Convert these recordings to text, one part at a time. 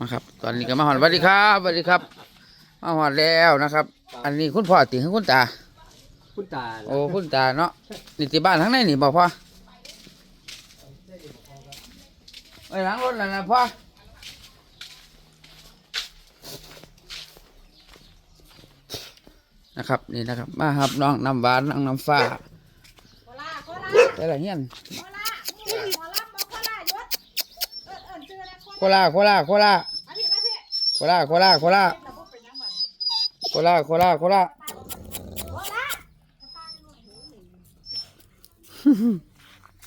นะครับ ตอนนี้ก็มาหอดสวัสดีครับสวัสดีครับ มาหอดแล้วนะครับ อันนี้คุณพ่อติงคุณตา คุณตาโอ้คุณตาเนาะนี่ที่บ้านทั้งในนี่บอกพ่อไปหลังรถแล้วนะพ่อนะครับนี่นะครับ มาครับน้องน้ำหวานน้องน้ำฟ้าโคราโคราแต่ละเฮีย โคโคราโคราโครามาพี่มาพี่โคราโคราโคราเราพูดเป็นยังไงโคราโคราโคราโครา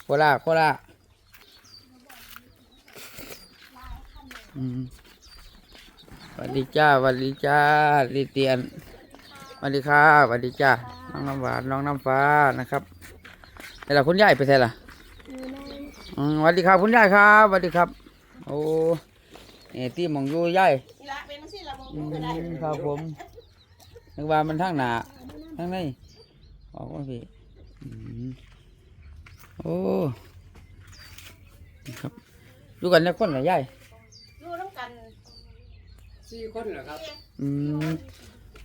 โคราโคราอืมสวัสดีจ้าสวัสดีจ้าลิเตียนสวัสดีครับสวัสดีจ้าน้องน้ำหวานน้องน้ำฟ้านะครับแต่ละคุณยายไปไหนล่ะอืมสวัสดีครับคุณยายครับสวัสดีครับ โอ้เอที่หมองอยู่ยายนี่ละเป็นสิละมองอืก็ได้มครับผมนึกว่ามันทั้งหนาทั้งในออกว่าพี่อืมโอ้นี่ครับอยู่กันเนี่ยคนเหรอยายอยู่ร่วมกันสี่คนเหรอครับ อืม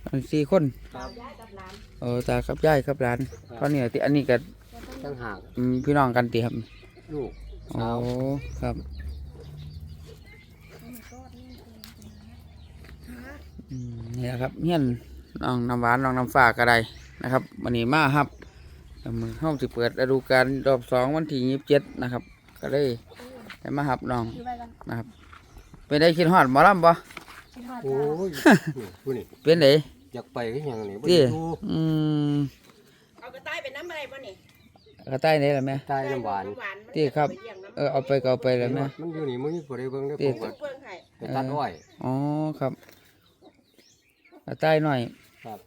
อันสี่คนครับย้ายกับหลานเออตาครับยายครับหลานตอนนี้ที่อันนี้ก็ตั้งห่างอืมพี่น้องกันตีครับลูกโอ้ครับ อืมนี่แหละครับเฮียนน้องน้ำหวานน้องน้ำฟ้าก็ได้นะครับวันนี้มาครับมือเข้าสิเปิดฤดูกาลรอบสองวันที่ยี่สิบเจ็ดนะครับ ก็ได้ได้มาหับน้องอยู่ไปกันนะครับเป็นได้คิดฮอดหมอลำบ่ชิฮอดโอ้ยนี่ผู้นี่เป็นไดอยากไปก็ยังนี่บ่ที่ได้ดูอืมเอากระต่ายเป็นน้ำอะไรป่ะนี่กระต่ายไหนล่ะแม่ใต้น้ำหวานที่ครับเออเอาไปก็เอาไปเลยแม่มันอยู่นี่มึงบ่ได้เบิ่งได้ที่ผมก็เพิ่งให้ไปตัดอ้อยอ๋อครับ กระต่ายหน่อย ครับ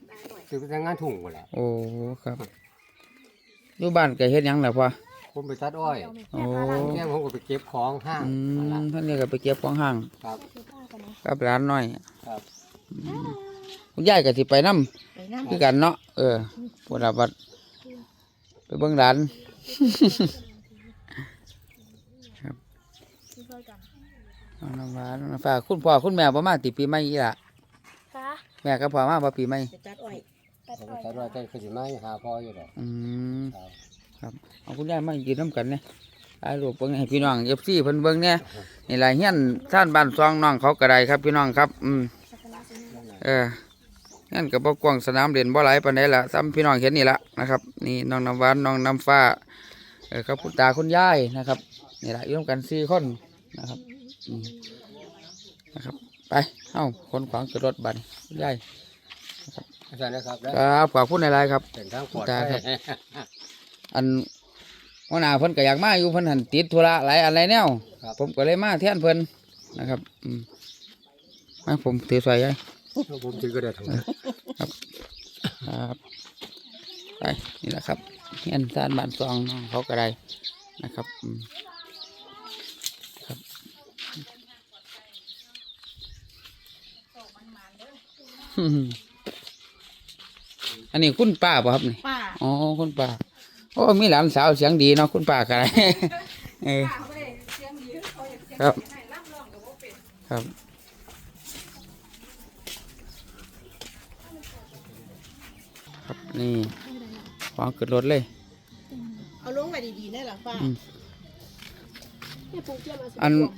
คือไปทำงานทุ่งหมดแหละโอ้ครับอยู่บ้านก็เฮ็ดหยังล่ะพ่อผมไปตัดอ้อยโอ้แก้มผมก็ไปเก็บของห้างอืนั่นมล่ะท่านนี่ก็ไปเก็บของห้างครับ กับร้านน้อยครับคุณยายก็สิไปนํไปน้ำคือกันเนาะเออปวดบัดไปเบิ่งร้านครับเอาน้ำหวานน้ำฟ้าคุณพ่อคุณแม่บ่มาติปีใหม่อีหล่ะ ค่ะ แม่กับพ่อมาบ่ปีใหม่ไปตัดอ้อยผมไปตัดอ้อยก็คือสิมาหาพ่ออยู่ดอกอืมครับเอาคุณยายมายืนน้ำกันเนี่ยถ่ายรูปเบิ่งให้พี่น้องเอฟซีเพิ่นเบิ่งเนี่ยนี่ล่ะเฮียนท่านบ้านซองน้องเขาก็ได้ครับพี่น้องครับ อืมเอองั้นก็บ่กว้างสนามเด่นบ่หลายปานใดล่ะซ้ำพี่น้องเห็นนี่ละนะครับ นี่น้องน้ำหวานน้องน้ำฟ้าเออครับคุณตาคุณยายนะครับนี่ล่ะอยู่ร่วมกันสี่คนนะครับอืมนะครับ ไปเอ้าคนขวางขึ้นรถบัดนคุณยายอาจารย์นะครับได้ครับขอบคุณในไลน์ครับเป็นทางปลอดตาภัยครับอันวันหน้าเพิ่นก็อยากมาอยู่เพิ่นหันติดธุระหลายอะไรแนวครับผมก็เลยมาแทนเพิ่นนะครับอืมมาผมถือสายไว้ผมถือก็ได้ทั้งหมดครับไปนี่แหละครับเฮียนซานบ้านซองน้องเขาก็ได้นะครับอืมครับ อันนี้คุณป้าป่ะครับนี่ป้าอ๋อคุณป้าโอ้มีหลานสาวเสียงดีเนาะคุณป้าก็ได้เออป้าเขาไม่ได้เสียงดีเขาอยากเสียงครับให้รับรองกับว่าเป็นครับครับนี่วางขึ้นรถเลย เอาลงไปดีๆได้หรอป้าอืมให้ปูเทียมมาสิอันบอก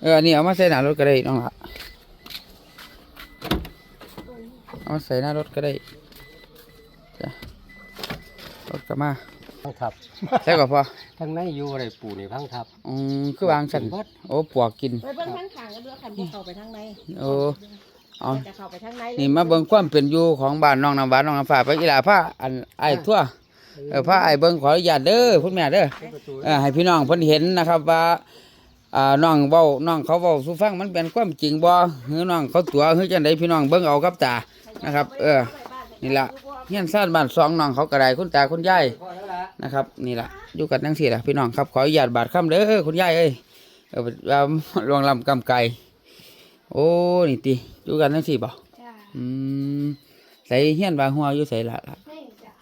เอออันนี้เอามาใส่หน้ารถก็ได้น้องละ เอามาใส่หน้ารถก็ได้จ้ะรถก็มาพังทับใช่ก็พอทั้งในอยู่อะไรปู่นี่พังทับอืมคือวางสันเบิดโอ้ปวกกินไปเบิ้งข้างขางกันด้วยคันพวกเข้าไปทางในโอ้เอาจะเข้าไปทางในนี่มาเบิ่งความเป็นอยู่ของบ้านน้องน้ำหวานน้องน้ำฟ้าไปอีหลาผ้าอันไอ้ายทั่วเออผ้าไอ้ายเบิ่งขออนุญาตเด้อคุณแม่เด้อประตูเออให้พี่น้องเพิ่นเห็นนะครับว่าอ่าน้องเว้าน้องเขาเว้าสู่ฟังมันเป็นความจริงบ่หรือน้องเขาตัวหรือจังไดพี่น้องเบิ่งเอากับตา นะครับ เออ นี่ล่ะเฮียนซ่านบ้านสองน้องเขาก็ได้คุณตาคุณยายพอแล้วล่ะนะครับ นี่ล่ะอยู่กันจังซี่ล่ะพี่น้องครับขออนุญาตบาดคำเด้อคุณยายเอ้ยเออว่าลวงลำกำไก่โอ้นี่ติอยู่กันจังซี่บ่จ้าอืมใส่เฮียนว่าหัวอยู่ใส่ละล่ะให้จ้า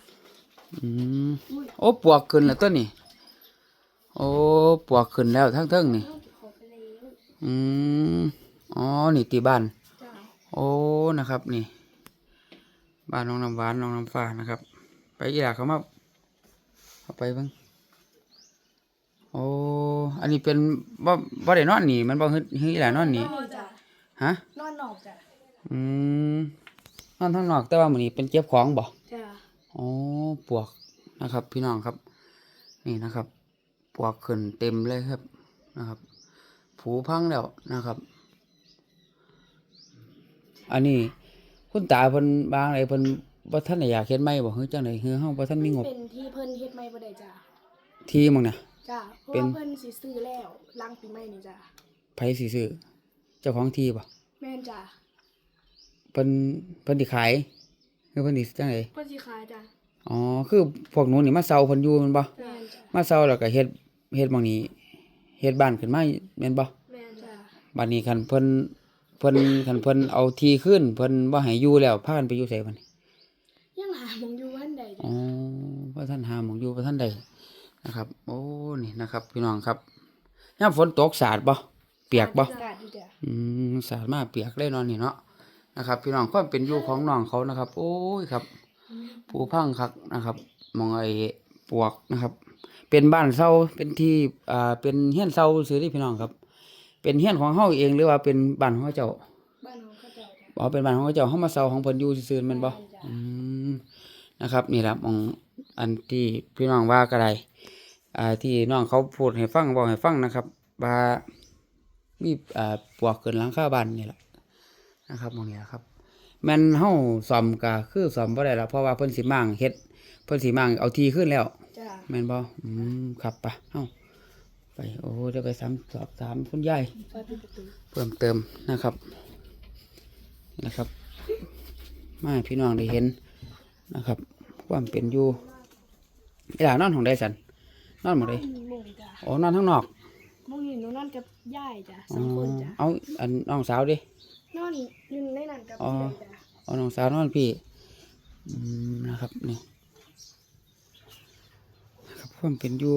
อืมโอ้ปวกขึ้นแล้วตัวนี้โอ้ปวกขึ้นแล้วทั้งเทิงนี่โอ้อืมอ๋อนี่ตีบ้านจ้าโอ้นะครับนี่ บ้านน้องน้ำหวานน้องน้ำฟ้านะครับ ไปอีหลาเขามาเอาไปเบ้างโอ้อันนี้เป็นบ่บ่ได้นอนนี่มันบ่ฮึดฮึดอีหลานอนนี่นอนจ้ะฮะนอนนอกจ้ะอืมนอนข้างนอกแต่ว่ามื้อนี้เป็นเก็บของบ่จ้าอ๋อปวกนะครับ พี่น้องครับ นี่นะครับ ปวกขึ้นเต็มเลยครับนะครับ ผูพังแล้วนะครับ อันนี้ คุณตาเพิ่นบางอะไรเพิ่นบ่ทันได้อยากเฮ็ดใหม่บ่คือจังได๋คือเฮาบ่ทันมีงบ เป็นที่เพิ่นเฮ็ดใหม่บ่ได้จ้ะที่มึงน่ะ จ้าเพราะเป็น ว่าเพิ่นสิซื้อแล้วหลังปีใหม่นี่จ้ะไผสิซื้อเจ้าของที่บ่แม่นจ้ะเพิ่นเพิ่นสิขายคือเพิ่นสิจังได๋เพิ่นสิขายจ้ะอ๋อคือพวกหนูนี่มาเซาเพิ่นอยู่แม่นบ่ แม่นจ้ะมาเซาแล้วก็เฮ็ดเฮ็ดหม่องนี้เฮ็ดบ้านขึ้นมาแม่นบ่ แม่นจ้ะ บัดนี้คันเพิ่น เพิ่นคันเพิ่นเอาที่ขึ้นเพิ่นบ่ให้อยู่แล้วพากันไปอยู่ไสบัดนี้ยังหาหมองอยู่วันใดอ๋อบ่ทันหาหมองอยู่บ่ทันได้นะครับ โอ้นี่นะครับ พี่น้องครับยามฝนตกสาดบ่เปียกบ่อากาศดีจ้ะอืมสาดมาเปียกเลยเนอนนี่เนาะนะครับ พี่น้องความเป็นอยู่ของน้องเขานะครับ โอ้ยครับผู้พังคักนะครับหมองไอ้ปวกนะครับ เป็นบ้านเซาเป็นที่อ่าเป็นเฮียนเซาซื่อที่พี่น้องครับ เป็นเฮียนของเฮาเองหรือว่าเป็นบ้านของเขาเจ้าบ้านของเขาเจ้าจ้ะอ๋อเป็นบ้านของเขาเจ้าเฮามาเซาของเพิ่นอยู่ซื่อๆแม่นบ่แม่นจ้ะอืมนะครับนี่แหละหมองอันที่พี่น้องว่าก็ได้อ่าที่น้องเขาพูดให้ฟังบอกให้ฟังนะครับว่ามีอ่าปวกเกินหลังคาบ้านนี่แหละนะครับหมองนี้ล่ะครับแม่นเฮาซ่อมก็คือซ่อมบ่ได้ละเพราะว่าเพิ่นสิมั่งเฮ็ดเพิ่นสิมั่งเอาที่ขึ้นแล้วจ้ะแม่นบ่อืมครับปะเอ้า ไปโอ้เดี๋ยวไปสามสอบถามคุณยายเปิดปิดประตูเพิ่มเติมนะครับนี่นะครับ มาให้พี่น้องได้เห็นนะครับ ความเป็นอยู่ไอ้หลานอนของได้สันนอนหมดเลยหมุงจ้ะโอ้นอนข้างนอกหมุงนี่หนูนอนกับยายจ้ะสอ๋อองคนจ้ะเอาอันน้องสาวดินอนอยู่ในนั้นกับอ๋อพี่เลยจ้ะเอาน้องสาวนอนพี่อืมนะครับนี่นะ ครับความเป็นอยู่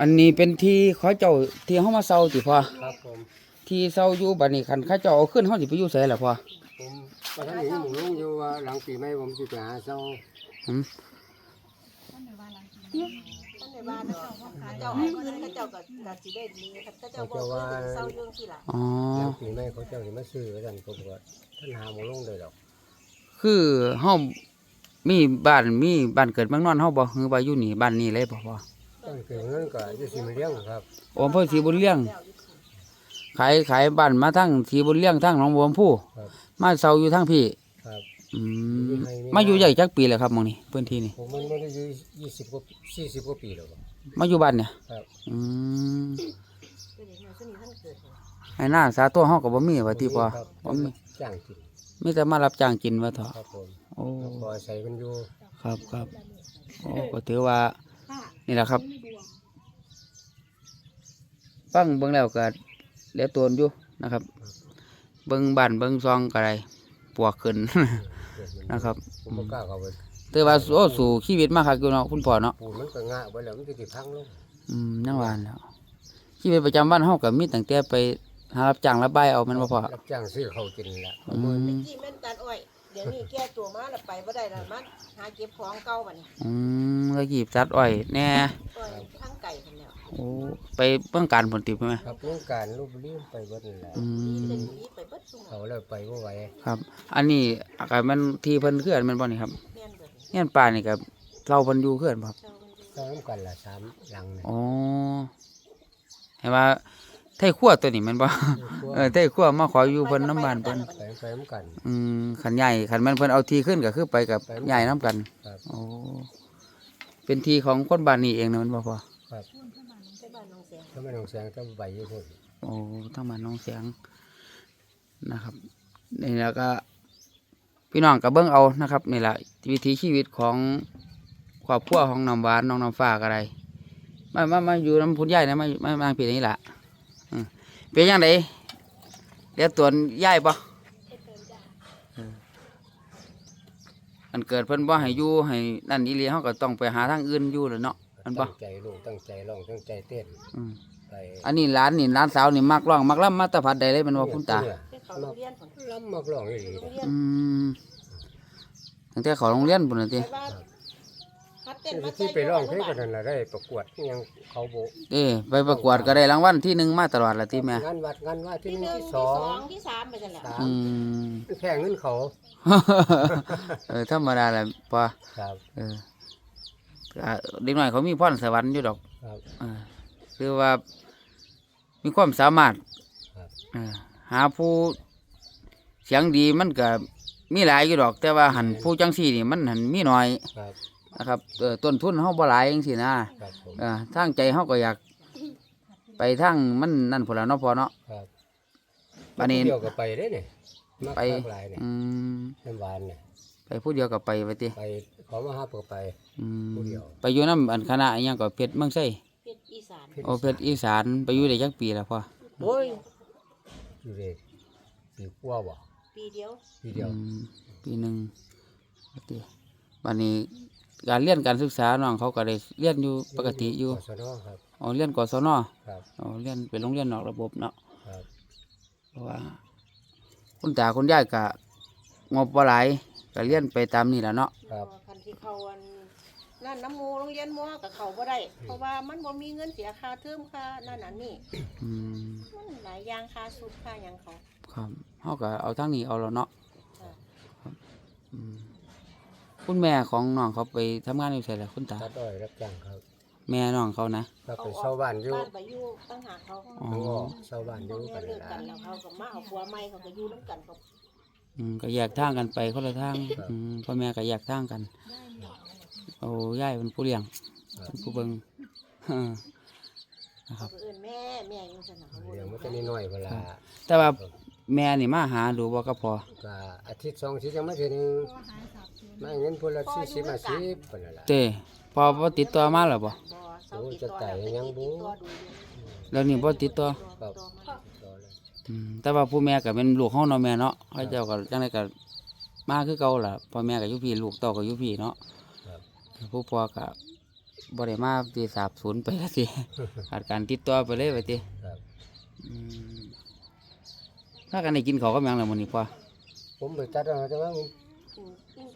อันนี้เป็นที่เขอเจ้าที่เขามาเซาติพอครับผมที่เซาอยู่บัดนี้คันเข้าเจ้าเอาขึ้นเขาสิไปอยู่ไสล่ะพอผมตอนนั้นหนูหนูอยู่ว่าหลังปีใหม่ผมสิไปหาเจ้าอืมท่านในบ้านเนาะเจ้าเอาเงินเขาเจ้าก็ก็สิได้ดีเขาเจ้าบ่เงินเศร้าอยู่สิล่ะอ๋อหลังปีใหม่เขาเจ้าสิมาซื้อว่าซั่นผมก็ท่านหาบ่ลงเลยดอก คือเฮามีบ้านมีบ้านเกิดเมืองนอนเฮาบ่คือว่าอยู่นี่บ้านนี้เลยบ่พอ ตั้งเกิดนั้นก็อยู่สิมาเลี้ยงครับโอ้อำเภอศรีบุญเลี้ยง ขายขายบ้านมาทั้งศรีบุญเลี้ยงทั้งหนองบัวลำพูครับมาเซาอยู่ทั้งพี่ครับ อืมมาอยู่ใหญ่จักปีแล้วครับหมองนี้พื้นที่นี่ผมมันไม่ได้อยู่ยี่สิบกว่าสี่สิบกว่าปีแล้วครับ มาอยู่บ้านเนี่ยครับ อืมเป็นอย่างนี้ซึ่งท่านเกิดให้หน้าสาตัวเฮาก็บ่มีว่าติพอครับบ่มีจ้างกินมีแต่มารับจ้างกินว่าเถอะครับผมโอ้ พอใส่กันอยู่ครับครับโอ้ก็ถือว่าป้า นี่แหละครับไม่มีดวงฟังเบิ่งแล้วก็เหลือตัวอยู่นะครับ เบิ่งบ้านเบิ่งซองก็ได้ปวกขึ้นเกิดมันนะครับผมบ่กล้าเข้าไปแต่ว่าโอ้สู่ชีวิตมาคักอยู่เนาะคุณพ่อเนาะปูนมันก็งะไว้แล้วมันก็สิพังลงอืมยังว่าแล้วชีวิตประจำวันเฮาก็มีตั้งแต่ไปหารับจ้างรับบายเอาแม่นบ่พ่อรับจ้างซื้อเขาวกินแหละ อืมที่แม่นตันอ้อยเดี๋ยวนี้แก้ตัวมาแล้วไปบ่ได้แล้วมันหาเก็บของเก่าบัดนี้อืมแล้วกีบจัดอ้อยแน่อ้อยทั้งไก่พุ่นแล้วโอ้ไปเบิ่งการผลติบใช่ไหมครับเรื่องการรูปเลี้ยงไปเบิดนั่นแหละอืนี่มเป็นนี้ไปเบิดซุ่มเขาแล้วไปบ่ไหวครับ อันนี้อากาศมันที่เพิ่นเคลื่อนแมันบ่นี่ครับแม่นเบิดเฮียนป่านี่ก็เราเพิ่นอยู่เคลื่อนบ่ครับ เจ้ามันอยู่สร้างกันละสามหลังเนี่ยอ๋อเห็นว่า ไทยขั้วตัวนี้แมันบ่ เออไทยขั้วมาขออยู่เพิ่นน้ำบ้านเพิ่นไปไปเหมือนกัน อืมขันใหญ่ขันแมันเพิ่นเอาที่ขึ้นก็คือไปกับใหญ่น้ำกันครับ โอ้เป็นที่ของคนบ้านนี้เองนะแมันบ่พอครับไปบ้านน้องแสงถ้าไม่ลงแสงต้องใบเยอะคนโอ้ทั้งบ้านน้องเสียงนะครับนี่แล้วก็ พี่น้องกับเบิ้งเอานะครับนี่แหละวิถีชีวิตของครอบครัวของน้ำหวานน้องน้ำฟ้าก็ได้มามามาอยู่น้ำพุนใหญ่นะมามามาปีนี้แหละอืม เป็นยังไงเดี๋ยวตัวนใหญ่ปะอันเกิดเพิ่นบ่ให้อยู่ให้นั่นอีหลีเฮาก็ต้องไปหาทางอื่นอยู่แหล้วเนาะอันบ่ตั้งใจลูกตั้งใจร้องตั้งใจเต้นอืมไปอันนี้ร้านนี่ร้านสาวนี่มักร้องมักล่ำมาแตะพัดใดเลยแมันว่าคุณตาเป็นเขาโรงเรียนผลลำมักร้องอีหลีโรงเรียนอืมตั้งแต่เขาโรงเรียนปุ่นนะติแต่ว่าฮัดเต้นมาที่ไปร้องเพลงกันนั่นน่ะได้ประกวดอิหยังเขาโบเอ้ไปประกวดก็ได้รางวัลที่หนึ่งมาตลอดละติแม่ งานวัดงานว่าที่ที่หหนึ่งนึ่งที่ที่สสอองงที่สามไปจังแหละ สามอืมแข่งเงินเขาเออธรรมดาแหละพอครับเออก็เด็กน้อยเขามีพรสวรรค์อยู่ดอก ครับ เออคือว่ามีความสามารถครับ เออหาผู้เสียงดีมันก็มีหลายอยู่ดอก แต่ว่าหันผู้จังสี่นี่มันหันมีน้อย ครับ นะครับเออต้นทุนเฮาบ่หลายจังซี่นะครับผม เออทางใจเฮาก็อยาก ไปทางมันนั่นพุ่นล่ะเนาะพอเนาะ ครับบัดนี้ เดียวก็ไปได้เนี่ยมาไปข้างหลายเนี่ยอืมน้ำหวานเนี่ยไปผู้เดียวก็ไปไปติไปเขามาหาเปิดไป อืมผู้เดียว ไปอยู่นำอันคณะอิหยังก็เพชรเมืองไสเพชรอีสานโอเพชรอีสานไปอยู่ได้จักปีแล้วพ่อโอ้ยอยู่เด็กปีกว่าบ่ปีเดียวปีเดียวอืมปีหนึงว่าติบัดนี้ การเรียนการศึกษาน้องเขาก็ได้เรียนอยู่ปกติอยู่กศนครับ อ๋อเรียนกศนครับอ๋อเรียนเป็นโรงเรียนนอกระบบเนาะครับเพราะว่า คุณตาคุณยายก็งบบ่หลายก็เรียนไปตามนี่แหละเนาะครับคันที่เขาอันนั่นน้ำมูโรงเรียนมัวกับเขาบ่ได้ เพราะว่ามันบ่มีเงินเสียค่าเทอมค่านั่นอันนี่อืมมันหลายอย่างค่าสุดค่าหยังเขาครับเฮาก็เอาทางนี้เอาแล้วเนาะจ้ะครับอืม คุณแม่ของน้องเขาไปทำงานอยู่ไสล่ะคุณตา ตัดอ้อยรับจ้างครับแม่น้องเขานะครับไปเช่าบ้านอยู่บ้านไปอยู่ตั้งหากเขาอ๋อแล้วก็เช่าบ้านอพ่อยู่แม่กันเลินั่กนล่ะกันแล้วเขาก็มาเอาผัวใหม่เขาก็อยู่น้ำกันเขาอืมก็แยกทางกันไปคนละทางอืมพ่อแม่ก็แยกทางกันโอ้ยายเป็นผู้เลี้ยงเป็นผู้เบิ่งเขาก็เอิ้นแม่แม่ยังสนเขาบ่เลี้ยงได้มันจะน้อยๆเวลาแต่ว่าแม่นี่มาหาดูบ่ก็พอก็อาทิตย์สองอาทิตย์ยังไม่ถึง มาเงินพนละสี่สิบห้าสิบเป็นนั่นล่ะ เต้พอบ่ติดต่อมาแล้วบ่บ่เสาติดต่อแล้วไปติดต่อดูอยู่แล้วนี่บ่ติดต่อครับต่อมาต่อเลยอืมแต่ว่าผู้แม่ก็เป็นลูกเฮาเนาะแม่เนาะเขาเจ้าก็จังไดก็มาคือเก่าล่ะพ่อแม่ก็อยู่พี่ลูกเต้าก็อยู่พี่เนาะครับผู้พ่อก็บ่ได้มาที่สาบสูญไปละสิ ขาดการติดต่อไปเลยว่าติครับ อืมถ้ากันได้กินข้าวกับหยังล่ะมื้อนี้พ่อผมไปตัดเอาแต่ว่า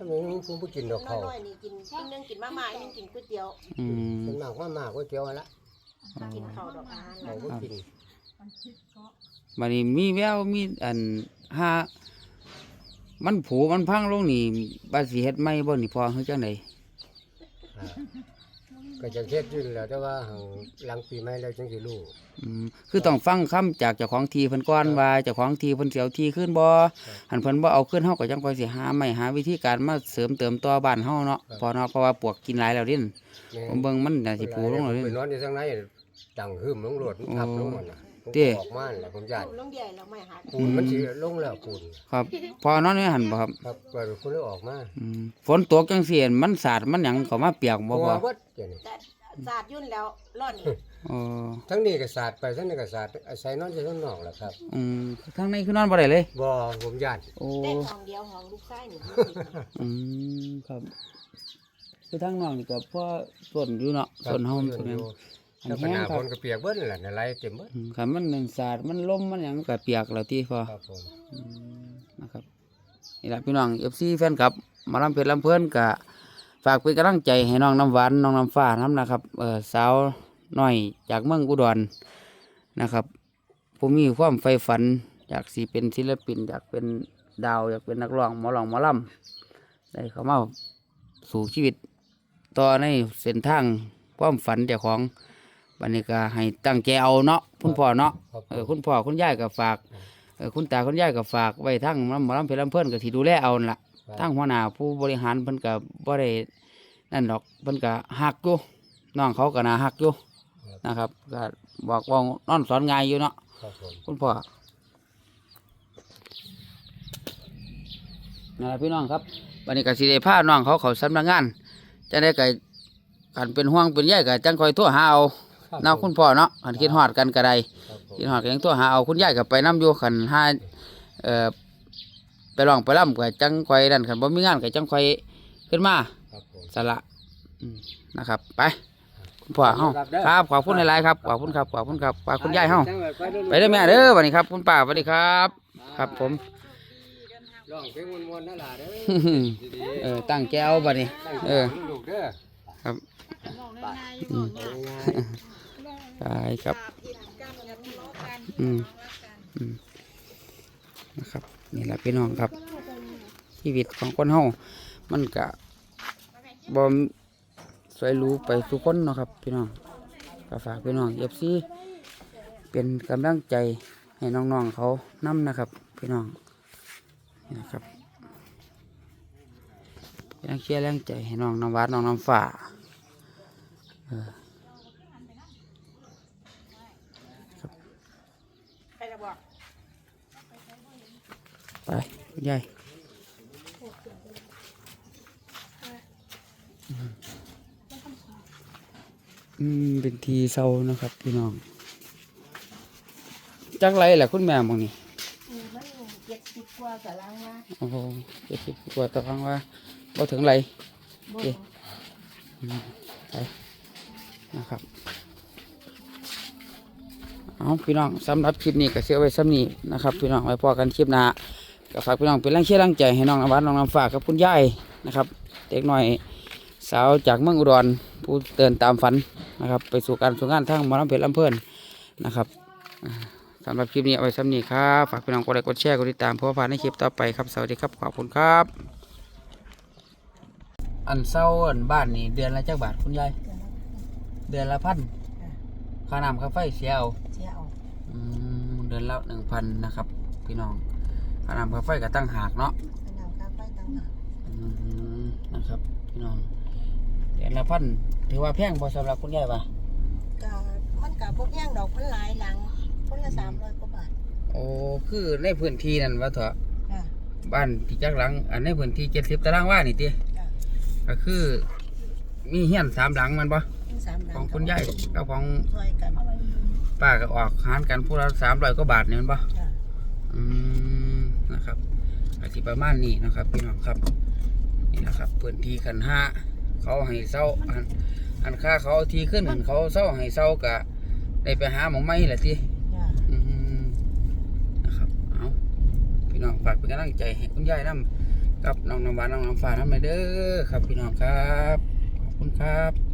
ผมอืมอืมทำไมผมไปกินดอกเขาน้อยๆนี่กินกินนึงกินมาม่าอีกนึงกินก๋วยเตี๋ยว อืมเป็นมากว่ามากก๋วยเตี๋ยวนั่นละกินข้าวดอกอาหารเราแล้วก็กินบัดนี้มีแววมีอันห้ามันผูมันพังลงนี่บาสิเฮ็ดใหม่บ่นี่พ่อเฮ็ดจังไดอ่า ก็จะเฮ็ดอยู่แล้วแต่ว่าหังหลังปีใหม่แล้วจังสิรู้ อืมคือต้องฟังคำจากเจ้าของทีเพิ่นก่อนว่าเจ้าของทีเพิ่นสิเอาทีขึ้นบ่หันเพิ่นบ่เอาขึ้นเฮาก็จังค่อยสิหาใหม่หาวิธีการมาเสริมเติมต่อบ้านเฮาเนาะพอเนาะเพราะว่าปวกกินหลายแล้วดินแม่ผมเบิ่งมันน่าสิผูลงแล้วดิ ไปนอนอยู่ทางไหนดังหึมลงโลดมันทับลงมันน่ะ ผมเด้ออกมาแล้วผมญาติลงใหญ่แล้วไม่หาปูนมันสิลงแล้วปูนครับพอนอนในหันบ่ครับครับก็คุณเลยออกมาอืมฝนตกจังซี่มันสาดมันหยังเข้ามาเปียกบ่เพราะบ่ว่าวัดเดี๋ยวนี้แต่สาดยุ่นแล้วร่อนอ๋อทั้งนี้ก็สาดไปทั้งนี้ก็สาดอาศัยนอนอยู่ข้างนอกแหละครับอืมทางในคือนอนบ่ได้เลย บ่ผมญาติโอ้แต่ห้องเดียวห้องลูกชายนี่อืมครับ คือทางน้องนี่ก็พ่อส่วนอยู่เนาะส่วนเฮาคส่วนอนั้นยู่ อันแล้วก็แห้หงน้าครัฝบนก็เปียกเบิดนั่นแหละในไหลเต็มเบิดอืมคันมันนั่นสาดมันลมมันหยังก็เปียกแล้วที่พอ ครับผมอืมนะครับนี่ล่ะพี่น้อง FC แฟนคลับหมาลำเพชรลำเพิ่นก็ฝากเป็นกำลังใจให้น้องน้ำหวานน้องน้ำฟ้าน้ำนะครับเออสาวน้อยจากเมืองอุดรนะครับผู้มีความใฝ่ฝันอยากสิเป็นศิลปินอยากเป็นดาวอยากเป็นนักร้องหมอร้องหมอลำได้เข้ามาสู่ชีวิตต่อในเส้นทางความฝันเจ้าของ บันนี้ก็ให้ตั้งใจเอาเนาะคุณพ่อเนาะครับเออคุณพ่อคุณยายก็ฝากเออคุณตาคุณยายก็ฝากไว้ทั้งหมอลำเพลินลำเพิ่นก็ที่ดูแลเอานั่นล่ะทั้งหัวหน้าผู้บริหารเพิ่นก็บ่ได้นั่นดอกเพิ่นก็ฮักอยู่น้องเขาก็น่าฮักอยู่นะครับก็บอกว่านอนสอนง่ายอยู่เนาะครับผมคุณพ่อนั่นล่ะพี่น้องครับวันนี้ก็สิได้พาน้องเขาเขาสำนักงานจะได้ก็กันเป็นห่วงเป็นใยก็จังคอยโทั่วหาเอารับ เนาะคุณพ่อเนาะหันคิดฮอดกันก็ได้ครับผมคิดฮอดกันยังโทั่วหาเอาคุณยายก็ไปนํอยู่คันหาเอ่อไปร้องไปร่ำก็จังคอยนั่นคันบ่มีงานก็จังคอยขึ้นมาครับผมสละอืมนะครับ ไปคุณพ่อเฮาครับขอบคุณหลายๆครับขอบคุณครับขอบคุณครับฝากคุณยายเฮาไปเด้อแม่เด้อวันนี้ครับ คุณป้าสวัสดีครับ ครับผมร้องเพลงมวนๆนั่นล่ะเด้อเออตั้งแก้วบัดนี้เออลูกเด้อครับ บอกง่ายๆบอกง่ายง่ายใช่ครับอืมนอืมนะครับนี่แหละพี่น้องครับ ชีวิตของคนเฮามันก็บ่สวยรู้ไปทุกคนเนาะครับ พี่น้องก็ฝากพี่น้องเอฟซีเป็นกำลังใจให้น้องๆเขานํนะครับ พี่น้องนี่นะครับเป็นแรงเชียร์แรงใจให้น้องน้ำวานน้องน้ำฝ่าเออ ใครจะบอก ไปคุณยายอืมเป็นทีเศร้านะครับ พี่น้องจักไรแหละคุณแม่หมองนี่เจ็ดสิบกว่ากับล้างวาโอ้โหเจ็ดสิบกว่าตะฟังว่าบ่ถึงไรบ่เอ๊ะไปนะครับเอาพี่น้องสำหรับคลิปนี้ก็เสียไว้ซ้ำนี้นะครับ พี่น้องไว้พอกันคลิปหน้า ก็ฝากพี่น้องเป็นแรงเชียร์แรงใจให้น้องนวัดน้องน้ำฝากกับคุณยายนะครับ เด็กหน่อยสาวจากเมืองอุดรผู้เดินตามฝันนะครับ ไปสู่การสู่งานทางหมอลำเพชรลำเพลินนะครับอ่าสำหรับคลิปนี้เอาไว้ซ้ำนี้ครับฝากพี่น้องกดไลค์กดแชร์กดติดตามเพื่อผ่านในคลิปต่อไปครับสวัสดีครับขอบคุณครับ อันเศร้าอันบ้านนี่เดือนละจักบาทคุณยายเดือนละพันค่าน้ำค่าไฟเสียเอาเสียเอาอืมเดือนละหนึ่งพันนะครับ พี่น้องค่าน้ำค่าไฟก็ตั้งหากเนาะอันนั้นค่าไฟต่างหากอืมนะครับพี่น้องเดือนละพันถือว่าแพงพอสำหรับคุณยายปะก็มันก็บ่แพงดอกมันหลายหลังคนละ300กว่าบาทโอ้คือในพื้นที่นั่นว่าเถอะจ้ะบ้านที่จักหลัง อันในพื้นที่เจ็ดสิบตารางวานี่ติจ้ะก็คือ มีเฮียนสามหลังแมันปะทั้งสามหลังของคุณยายกับของช่วยกันป้าก็ออกหารกันผู้ละสามร้อยกว่าบาทเนี่ยแมันปะจ้ะอืม นะครับอาทิประมาณนี้นะครับพี่น้องครับนี่นะครับพื้นที่ขันห้าเขาให้เศร้าอันอันค่าเขาเอาทีขึ้นอันเขาเศร้าให้เศร้ากะได้ไปหาหมองไม้แหละทีจ้ะอืมนะครับเอาพี่น้องฝากเป็นกำลังใจให้คุณยายน้ำกับน้องน้ำหวานน้องน้ำฟ้าน้ำไปเด้อครับ พี่น้องครับขอบคุณครับ